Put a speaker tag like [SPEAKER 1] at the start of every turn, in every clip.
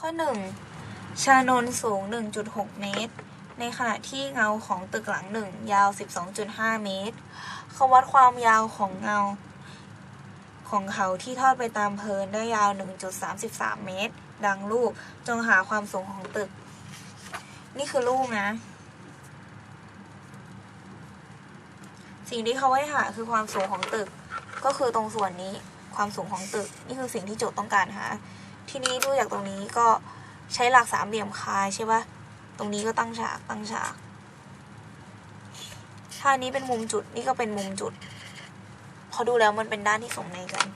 [SPEAKER 1] ข้อ 1 ชานนสูง 1.6 เมตร ในขณะที่เงาของตึกหลังหนึ่งยาว 12.5 เมตร เขาวัดความยาวของเงา ของเขาที่ทอดไปตามเพลินได้ยาว 1.33 เมตร ดังรูปจงหาความสูงของตึก นี่คือรูปนะ สิ่งที่เขาให้หาคือความสูงของตึก ก็คือตรงส่วนนี้ความสูงของตึก นี่คือสิ่งที่โจทย์ต้องการหา ทีนี้ดูจากตรงนี้ก็ใช้หลักสามเหลี่ยมคายใช่ปะตรงนี้ก็ตั้งฉากตั้งฉากถ้านี้เป็นมุมจุดนี่ก็เป็นมุมจุด พอดูแล้วมันเป็นด้านที่สมในกัน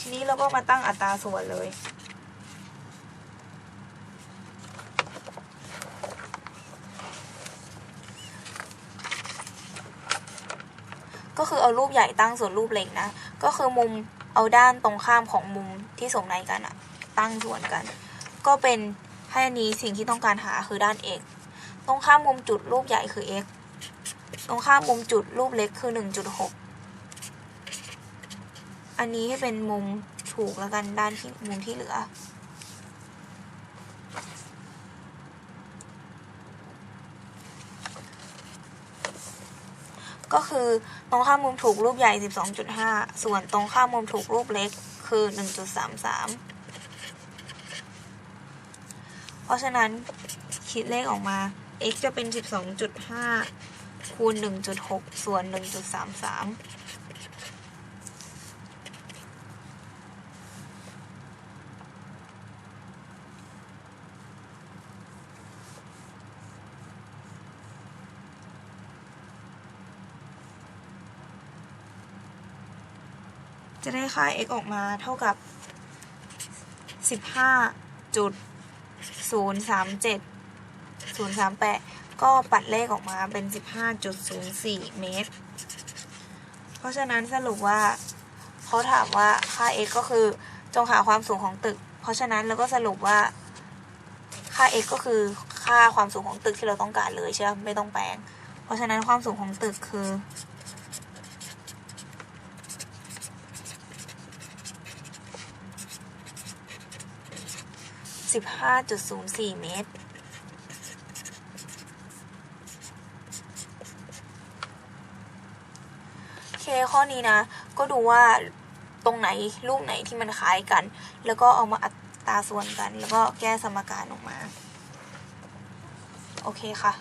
[SPEAKER 1] ทีนี้เราก็มาตั้งอัตราส่วนเลยก็คือเอารูปใหญ่ตั้งส่วนรูปเล็กนะ ก็คือมุม เอาด้านตรงข้ามของมุมที่สมในกันอะตั้งส่วนกัน ก็เป็นให้อันนี้สิ่งที่ต้องการหาคือด้าน x ตรงข้ามมุมจุดรูปใหญ่คือ x ตรงข้ามมุมจุดรูปเล็กคือ 1.6 อันนี้ให้เป็นมุมถูกแล้วกันด้านที่มุมที่เหลือ ก็คือตรงข้ามมุมถูกรูปใหญ่ 12.5 ส่วนตรงข้ามมุมถูกรูปเล็กคือ 1.33 เพราะฉะนั้นคิดเลขออกมา x จะเป็น 12.5 คูณ 1.6 ส่วน 1.33 จะได้ค่า x ออกมาเท่ากับ 15.037038 ก็ปัดเลขออกมาเป็น 15.04 เมตร เพราะฉะนั้นสรุปว่าเขาถามว่าค่า x ก็คือจงหาความสูงของตึก เพราะฉะนั้นเราก็สรุปว่าค่า x ก็คือค่าความสูงของตึกที่เราต้องการเลยใช่ไหมไม่ต้องแปลง เพราะฉะนั้นความสูงของตึกคือ 15.04 เมตร โอเค ข้อนี้นะ ก็ดูว่าตรงไหนรูปไหนที่มันคล้ายกัน แล้วก็เอามาอัตราส่วนกัน แล้วก็แก้สมการออกมา โอเคค่ะ